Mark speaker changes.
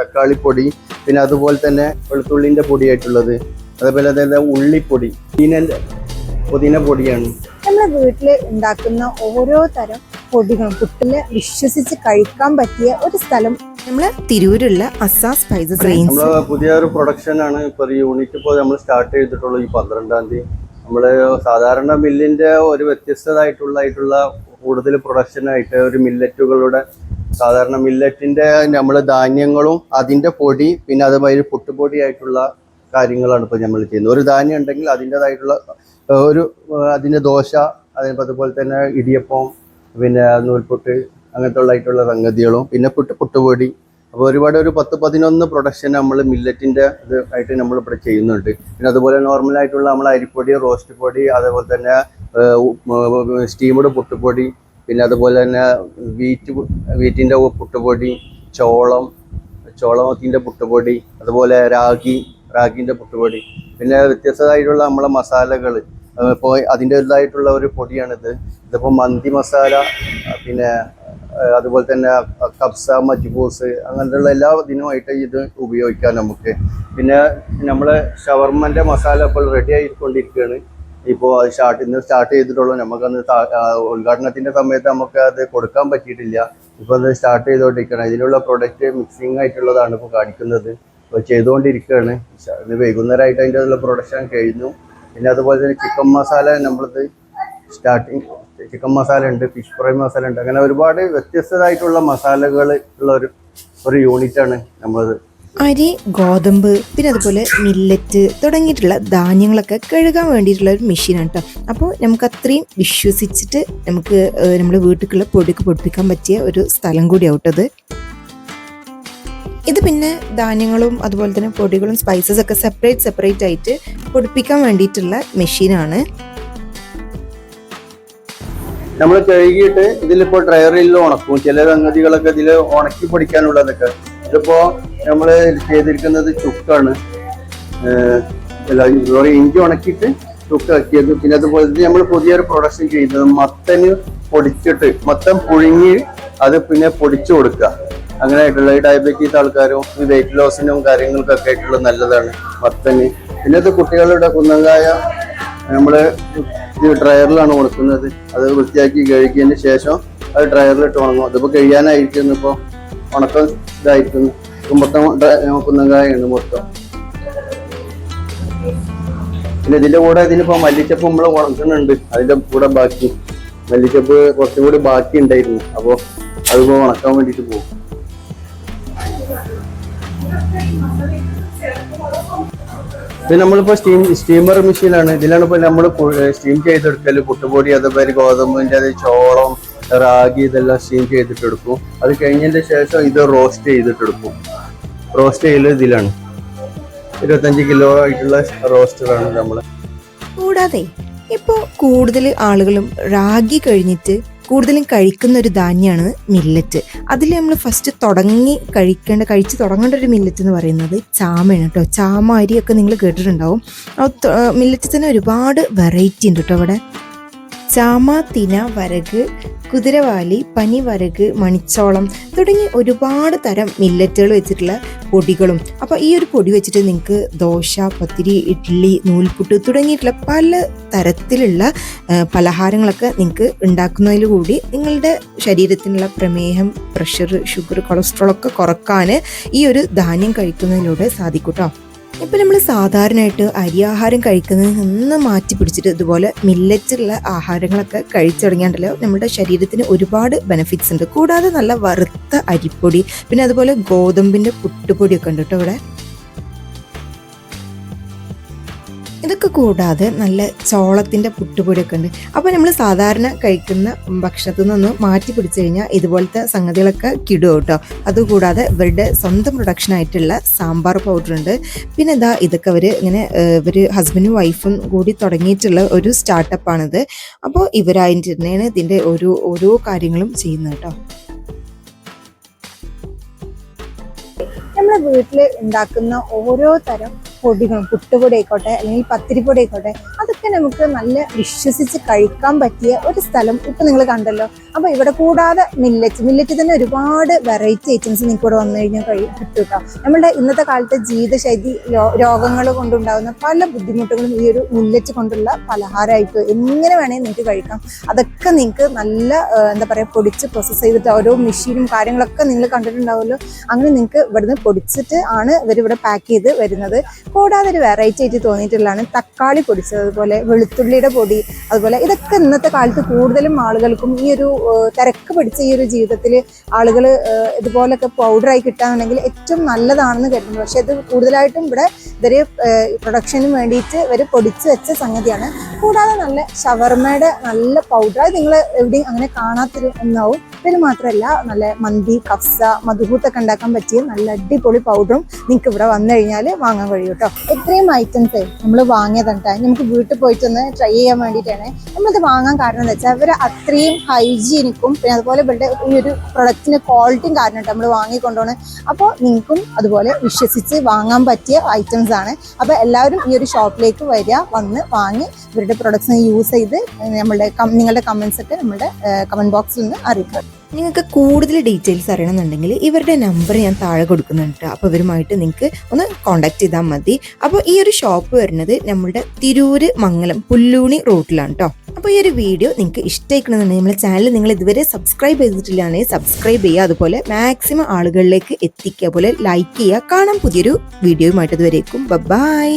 Speaker 1: തക്കാളിപ്പൊടി പിന്നെ അതുപോലെ തന്നെ വെളുത്തുള്ളിന്റെ പൊടിയായിട്ടുള്ളത്. അതേപോലെ തന്നെ ഉള്ളിപ്പൊടി പുതിനന്റെ പുതിന പൊടിയാണ്.
Speaker 2: നമ്മളെ വീട്ടിൽ ഉണ്ടാക്കുന്ന ഓരോ തരം പൊടികളും കുട്ടികളെ വിശ്വസിച്ച് കഴിക്കാൻ പറ്റിയ ഒരു സ്ഥലം.
Speaker 3: നമ്മൾ തിരൂരുള്ള അസാ സ്പൈസസ്
Speaker 1: നമ്മൾ പുതിയൊരു പ്രൊഡക്ഷൻ ആണ് ഇപ്പൊ ഒരു യൂണിറ്റ് ഇപ്പോൾ നമ്മൾ സ്റ്റാർട്ട് ചെയ്തിട്ടുള്ളൂ ഈ പന്ത്രണ്ടാം തീയതി. നമ്മൾ സാധാരണ മില്ലിന്റെ ഒരു വ്യത്യസ്തമായിട്ടുള്ള കൂടുതൽ പ്രൊഡക്ഷൻ ആയിട്ട് ഒരു മില്ലറ്റുകളുടെ സാധാരണ മില്ലറ്റിന്റെ നമ്മൾ ധാന്യങ്ങളും അതിന്റെ പൊടി പിന്നെ അതുമാതിരി പുട്ടുപൊടി ആയിട്ടുള്ള കാര്യങ്ങളാണ് ഇപ്പോൾ നമ്മൾ ചെയ്യുന്നത്. ഒരു ധാന്യം ഉണ്ടെങ്കിൽ അതിന്റെതായിട്ടുള്ള ഒരു അതിന്റെ ദോശ അതുപോലെ തന്നെ ഇടിയപ്പം പിന്നെ നൂൽപുട്ട് അങ്ങനത്തെ ഉള്ളതായിട്ടുള്ള സംഗതികളും പിന്നെ പുട്ട് പുട്ടുപൊടി. അപ്പോൾ ഒരുപാട് ഒരു പത്ത് പതിനൊന്ന് പ്രൊഡക്ഷൻ നമ്മൾ മില്ലറ്റിന്റെ ഇത് ആയിട്ട് നമ്മൾ ഇവിടെ ചെയ്യുന്നുണ്ട്. പിന്നെ അതുപോലെ നോർമൽ ആയിട്ടുള്ള നമ്മൾ അരിപ്പൊടി റോസ്റ്റ് പൊടി അതേപോലെ തന്നെ സ്റ്റീമഡ് പുട്ടുപൊടി പിന്നെ അതുപോലെ തന്നെ വീറ്റ് വീറ്റിന്റെ പുട്ടുപൊടി ചോളം ചോളത്തിന്റെ പുട്ടുപൊടി അതുപോലെ രാഗി റാഗിന്റെ പുട്ടുപൊടി. പിന്നെ വ്യത്യസ്തമായിട്ടുള്ള നമ്മളെ മസാലകൾ ഇപ്പോൾ അതിന്റേതായിട്ടുള്ള ഒരു പൊടിയാണിത്. ഇതിപ്പോൾ മന്തി മസാല പിന്നെ അതുപോലെ തന്നെ കബ്സ മജ്ബൂസ് അങ്ങനെയുള്ള എല്ലാ ഇതിനുമായിട്ട് ഇത് ഉപയോഗിക്കാം നമുക്ക്. പിന്നെ നമ്മൾ ഷവർമന്റെ മസാല ഇപ്പോൾ റെഡി ആയിക്കൊണ്ടിരിക്കുകയാണ്. ഇപ്പോൾ അത് സ്റ്റാർട്ട് ഇന്ന് സ്റ്റാർട്ട് ചെയ്തിട്ടുള്ളൂ. നമുക്കന്ന് ഉദ്ഘാടനത്തിന്റെ സമയത്ത് നമുക്ക് അത് കൊടുക്കാൻ പറ്റിയിട്ടില്ല. ഇപ്പോൾ അത് സ്റ്റാർട്ട് ചെയ്തുകൊണ്ടിരിക്കണം ഇതിലുള്ള പ്രൊഡക്റ്റ് മിക്സിംഗ് ആയിട്ടുള്ളതാണ് ഇപ്പോൾ കാണിക്കുന്നത്. ഇപ്പോൾ ചെയ്തുകൊണ്ടിരിക്കുകയാണ്. ഇന്ന് വൈകുന്നേരമായിട്ട് അതിന്റെ ഉള്ള പ്രൊഡക്ഷൻ കഴിഞ്ഞു. പിന്നെ അതുപോലെ തന്നെ ചിക്കൻ മസാല നമ്മളത് സ്റ്റാർട്ടിങ് ചിക്കൻ മസാല ഉണ്ട് ഫിഷ് ഫ്രൈ മസാല ഉണ്ട്. അങ്ങനെ ഒരുപാട് വ്യത്യസ്തമായിട്ടുള്ള മസാലകൾ ഉള്ള ഒരു ഒരു യൂണിറ്റാണ് നമ്മളത്
Speaker 3: അരി ഗോതമ്പ് പിന്നെ അതുപോലെ മില്ലറ്റ് തുടങ്ങിയിട്ടുള്ള ധാന്യങ്ങളൊക്കെ കഴുകാൻ വേണ്ടിയിട്ടുള്ള ഒരു മെഷീനാണ് കേട്ടോ അപ്പോൾ നമുക്ക് അത്രയും വിശ്വസിച്ചിട്ട് നമുക്ക് നമ്മുടെ വീട്ടിലുള്ള പൊടിക്ക് പൊടിപ്പിക്കാൻ പറ്റിയ ഒരു സ്ഥലം കൂടിയാവട്ടത് ഇത്. പിന്നെ ധാന്യങ്ങളും അതുപോലെ തന്നെ പൊടികളും സ്പൈസസ് ഒക്കെ സെപ്പറേറ്റ് സെപ്പറേറ്റ് ആയിട്ട് പൊടിപ്പിക്കാൻ വേണ്ടിയിട്ടുള്ള മെഷീനാണ്
Speaker 1: നമ്മൾ കഴുകിയിട്ട് ഇതിലിപ്പോൾ ഡ്രയറിൽ ഉണക്കും. ചില സംഗതികളൊക്കെ ഇതിൽ ഉണക്കി പൊടിക്കാനുള്ളതൊക്കെ. ഇതിപ്പോ നമ്മൾ ചെയ്തിരിക്കുന്നത് ചുക്കാണ്. sorry, ഇഞ്ചി ഉണക്കിയിട്ട് ചുക്കാക്കിയത്. പിന്നെ അതുപോലെ നമ്മൾ പുതിയൊരു പ്രൊഡക്ഷൻ ചെയ്യുന്നത് മത്തന് പൊടിച്ചിട്ട് മത്തൻ പുഴുങ്ങി അത് പിന്നെ പൊടിച്ചു കൊടുക്കുക. അങ്ങനെ ആയിട്ടുള്ള ഈ ഡയബറ്റീസ് ആൾക്കാരും ഈ വെയിറ്റ് ലോസിനും കാര്യങ്ങൾക്കൊക്കെ ആയിട്ടുള്ള നല്ലതാണ് മത്തന്. പിന്നെ അത് കുട്ടികളുടെ കുന്നങ്കായ നമ്മൾ ഡ്രയറിലാണ് കൊടുക്കുന്നത്. അത് വൃത്തിയാക്കി കഴുകിയതിന് ശേഷം അത് ഡ്രയറിലിട്ട് ഉണങ്ങും. അതിപ്പോൾ കഴിയാനായിരിക്കുന്നു ഇപ്പോൾ ഉണക്കം ഇതായിരിക്കുന്നു. മൊത്തം കുന്നങ്കായാണ് മൊത്തം. പിന്നെ ഇതിന്റെ കൂടെ ഇതിനിപ്പോ മല്ലിച്ചപ്പ് നമ്മൾ ഉണക്കുന്നുണ്ട് അതിന്റെ കൂടെ ബാക്കി. മല്ലിച്ചപ്പ് കുറച്ചും കൂടി ബാക്കി ഉണ്ടായിരുന്നു അപ്പോ അതിപ്പോ ഉണക്കാൻ വേണ്ടിട്ട് പോകും. പിന്നെ നമ്മളിപ്പോ സ്റ്റീം സ്റ്റീമർ മെഷീനാണ്. ഇതിലാണ് ഇപ്പൊ നമ്മൾ സ്റ്റീം ചെയ്തെടുക്കൽ പുട്ടുപൊടി അതേപോലെ ഗോതമ്പിന്റെ അത് ചോളം റാഗി ഇതെല്ലാം സ്റ്റീം ചെയ്തിട്ടെടുക്കും. അത് കഴിഞ്ഞതിന്റെ ശേഷം ഇത് റോസ്റ്റ് ചെയ്തിട്ടെടുക്കും. റോസ്റ്റ് ചെയ്യൽ ഇതിലാണ്. ഇരുപത്തഞ്ച് കിലോ ആയിട്ടുള്ള റോസ്റ്ററാണ് നമ്മൾ
Speaker 3: കൂടാതെ ഇപ്പോ കൂടുതൽ ആളുകളും റാഗി കഴിഞ്ഞിട്ട് കൂടുതലും കഴിക്കുന്ന ഒരു ധാന്യമാണ് മില്ലറ്റ് അതിൽ നമ്മൾ ഫസ്റ്റ് തുടങ്ങി കഴിക്കേണ്ട കഴിച്ച് തുടങ്ങേണ്ട ഒരു മില്ലറ്റ് എന്ന് പറയുന്നത് ചാമയാണ് കേട്ടോ ചാമ അരിയൊക്കെ നിങ്ങൾ കേട്ടിട്ടുണ്ടാവും. മില്ലറ്റ് തന്നെ ഒരുപാട് വെറൈറ്റി ഉണ്ട് കേട്ടോ അവിടെ. ചാമ തിന വരക് കുതിരവാലി പനി വരക് മണിച്ചോളം തുടങ്ങി ഒരുപാട് തരം മില്ലറ്റുകൾ വെച്ചിട്ടുള്ള പൊടികളും. അപ്പോൾ ഈ ഒരു പൊടി വെച്ചിട്ട് നിങ്ങൾക്ക് ദോശ പത്തിരി ഇഡ്ഡലി നൂൽപുട്ട് തുടങ്ങിയിട്ടുള്ള പല തരത്തിലുള്ള പലഹാരങ്ങളൊക്കെ നിങ്ങൾക്ക് ഉണ്ടാക്കുന്നതിലൂടി നിങ്ങളുടെ ശരീരത്തിനുള്ള പ്രമേഹം പ്രഷർ ഷുഗർ കൊളസ്ട്രോൾ ഒക്കെ കുറയ്ക്കാൻ ഈ ഒരു ധാന്യം കഴിക്കുന്നതിലൂടെ സാധിക്കും കേട്ടോ ഇപ്പം നമ്മൾ സാധാരണയായിട്ട് അരി ആഹാരം കഴിക്കുന്നതിൽ നിന്ന് മാറ്റി പിടിച്ചിട്ട് ഇതുപോലെ മില്ലറ്റുള്ള ആഹാരങ്ങളൊക്കെ കഴിച്ചു തുടങ്ങിയാണ്ടല്ലോ നമ്മുടെ ശരീരത്തിന് ഒരുപാട് ബെനിഫിറ്റ്സ് ഉണ്ട്. കൂടാതെ നല്ല വറുത്ത അരിപ്പൊടി പിന്നെ അതുപോലെ ഗോതമ്പിന്റെ പുട്ടുപൊടിയൊക്കെ ഉണ്ട് കേട്ടോ ഇവിടെ. ഇതൊക്കെ കൂടാതെ നല്ല ചോളത്തിന്റെ പുട്ടുപൊടിയൊക്കെ ഉണ്ട്. അപ്പോൾ നമ്മൾ സാധാരണ കഴിക്കുന്ന ഭക്ഷണത്തിൽ നിന്ന് മാറ്റി പിടിച്ചു കഴിഞ്ഞാൽ ഇതുപോലത്തെ സംഗതികളൊക്കെ കിടും കേട്ടോ. അതുകൂടാതെ ഇവരുടെ സ്വന്തം പ്രൊഡക്ഷൻ ആയിട്ടുള്ള സാമ്പാർ പൗഡർ ഉണ്ട്. പിന്നെ ഇതാ ഇതൊക്കെ അവർ ഇങ്ങനെ ഇവർ ഹസ്ബൻഡും വൈഫും കൂടി തുടങ്ങിയിട്ടുള്ള ഒരു സ്റ്റാർട്ടപ്പാണിത് അപ്പോൾ ഇവരായിട്ട് തന്നെയാണ് ഇതിന്റെ ഓരോ ഓരോ കാര്യങ്ങളും ചെയ്യുന്നത് കേട്ടോ.
Speaker 2: നമ്മളെ വീട്ടിൽ ഉണ്ടാക്കുന്ന ഓരോ തരം പൊടികളും പുട്ടുപൊടി ആയിക്കോട്ടെ അല്ലെങ്കിൽ പത്തിരിപ്പൊടി ആയിക്കോട്ടെ അതൊക്കെ നമുക്ക് നല്ല വിശ്വസിച്ച് കഴിക്കാൻ പറ്റിയ ഒരു സ്ഥലം ഇപ്പം നിങ്ങൾ കണ്ടല്ലോ. അപ്പോൾ ഇവിടെ കൂടാതെ മില്ലറ്റ് മില്ലറ്റ് തന്നെ ഒരുപാട് വെറൈറ്റി ഐറ്റംസ് നിങ്ങൾക്ക് ഇവിടെ വന്നു കഴിഞ്ഞാൽ കഴി കിട്ടും കേട്ടോ നമ്മളുടെ ഇന്നത്തെ കാലത്തെ ജീവിതശൈലി രോഗങ്ങൾ കൊണ്ടുണ്ടാകുന്ന പല ബുദ്ധിമുട്ടുകളും ഈ ഒരു മില്ലറ്റ് കൊണ്ടുള്ള പലഹാരമായിട്ട് എങ്ങനെ വേണമെങ്കിൽ നിങ്ങൾക്ക് കഴിക്കാം. അതൊക്കെ നിങ്ങൾക്ക് നല്ല എന്താ പറയുക പൊടിച്ച് പ്രോസസ്സ് ചെയ്തിട്ട് ഓരോ മെഷീനും കാര്യങ്ങളൊക്കെ നിങ്ങൾ കണ്ടിട്ടുണ്ടാവുമല്ലോ. അങ്ങനെ നിങ്ങൾക്ക് ഇവിടുന്ന് പൊടിച്ചിട്ട് ആണ് ഇവർ ഇവിടെ പാക്ക് ചെയ്ത് വരുന്നത്. കൂടാതെ ഒരു വെറൈറ്റി ആയിട്ട് തോന്നിയിട്ടുള്ളതാണ് തക്കാളി പൊടിച്ചത് അതുപോലെ വെളുത്തുള്ളിയുടെ പൊടി അതുപോലെ ഇതൊക്കെ ഇന്നത്തെ കാലത്ത് കൂടുതലും ആളുകൾക്കും ഈ ഒരു തിരക്ക് പിടിച്ച ഈ ഒരു ജീവിതത്തിൽ ആളുകൾ ഇതുപോലൊക്കെ പൗഡറായി കിട്ടാന്നുണ്ടെങ്കിൽ ഏറ്റവും നല്ലതാണെന്ന് കരുതുന്നു. പക്ഷേ ഇത് കൂടുതലായിട്ടും ഇവിടെ ഇവർ പ്രൊഡക്ഷന് വേണ്ടിയിട്ട് ഇവർ പൊടിച്ച് വെച്ച സംഗതിയാണ്. കൂടാതെ നല്ല ഷവർമയുടെ നല്ല പൗഡർ അത് നിങ്ങൾ എവിടെയും അങ്ങനെ കാണാത്തൊരു ഒന്നാവും. ഇവർ മാത്രമല്ല നല്ല മന്തി കഫ്സ മധുഹൂത്തൊക്കെ ഉണ്ടാക്കാൻ പറ്റിയ നല്ല അടിപൊളി പൗഡറും നിങ്ങൾക്ക് ഇവിടെ വന്നു കഴിഞ്ഞാൽ വാങ്ങാൻ കഴിയും കേട്ടോ എത്രയും ഐറ്റംസ് നമ്മൾ വാങ്ങിയതാണ് നമുക്ക് വീട്ടിൽ പോയിട്ടൊന്ന് ട്രൈ ചെയ്യാൻ വേണ്ടിയിട്ടാണ്. നമ്മളിത് വാങ്ങാൻ കാരണം എന്താ വെച്ചാൽ ഇവർ അത്രയും ഹൈജീനിക്കും പിന്നെ അതുപോലെ ഇവരുടെ ഈ ഒരു പ്രൊഡക്റ്റിന്റെ ക്വാളിറ്റിയും കാരണം നമ്മൾ വാങ്ങിക്കൊണ്ടോണ്. അപ്പോൾ നിങ്ങൾക്കും അതുപോലെ വിശ്വസിച്ച് വാങ്ങാൻ പറ്റിയ ഐറ്റംസ് ആണ്. അപ്പോൾ എല്ലാവരും ഈ ഒരു ഷോപ്പിലേക്ക് വരിക വന്ന് വാങ്ങി ഇവരുടെ പ്രൊഡക്ട്സിനെ യൂസ് ചെയ്ത് നമ്മളുടെ നിങ്ങളുടെ കമൻസ് ഒക്കെ നമ്മുടെ കമന്റ് ബോക്സിൽ നിന്ന് അറിയിക്കുക.
Speaker 3: നിങ്ങൾക്ക് കൂടുതൽ ഡീറ്റെയിൽസ് അറിയണമെന്നുണ്ടെങ്കിൽ ഇവരുടെ നമ്പർ ഞാൻ താഴെ കൊടുക്കുന്നുണ്ട് അപ്പോൾ ഇവരുമായിട്ട് നിങ്ങൾക്ക് ഒന്ന് കോൺടാക്ട് ചെയ്താൽ മതി. അപ്പോൾ ഈ ഒരു ഷോപ്പ് വരുന്നത് നമ്മുടെ തിരൂര് മംഗലം പുല്ലൂണി റോട്ടിലാണ് കേട്ടോ അപ്പോൾ ഈ ഒരു വീഡിയോ നിങ്ങൾക്ക് ഇഷ്ടമായിക്കണമെന്നുണ്ടെങ്കിൽ നമ്മുടെ ചാനൽ നിങ്ങൾ ഇതുവരെ സബ്സ്ക്രൈബ് ചെയ്തിട്ടില്ലാണെങ്കിൽ സബ്സ്ക്രൈബ് ചെയ്യുക. അതുപോലെ മാക്സിമം ആളുകളിലേക്ക് എത്തിക്കുക. അതുപോലെ ലൈക്ക് ചെയ്യുക. കാണാം പുതിയൊരു വീഡിയോയുമായിട്ട് ഇതുവരേക്കും. ബൈ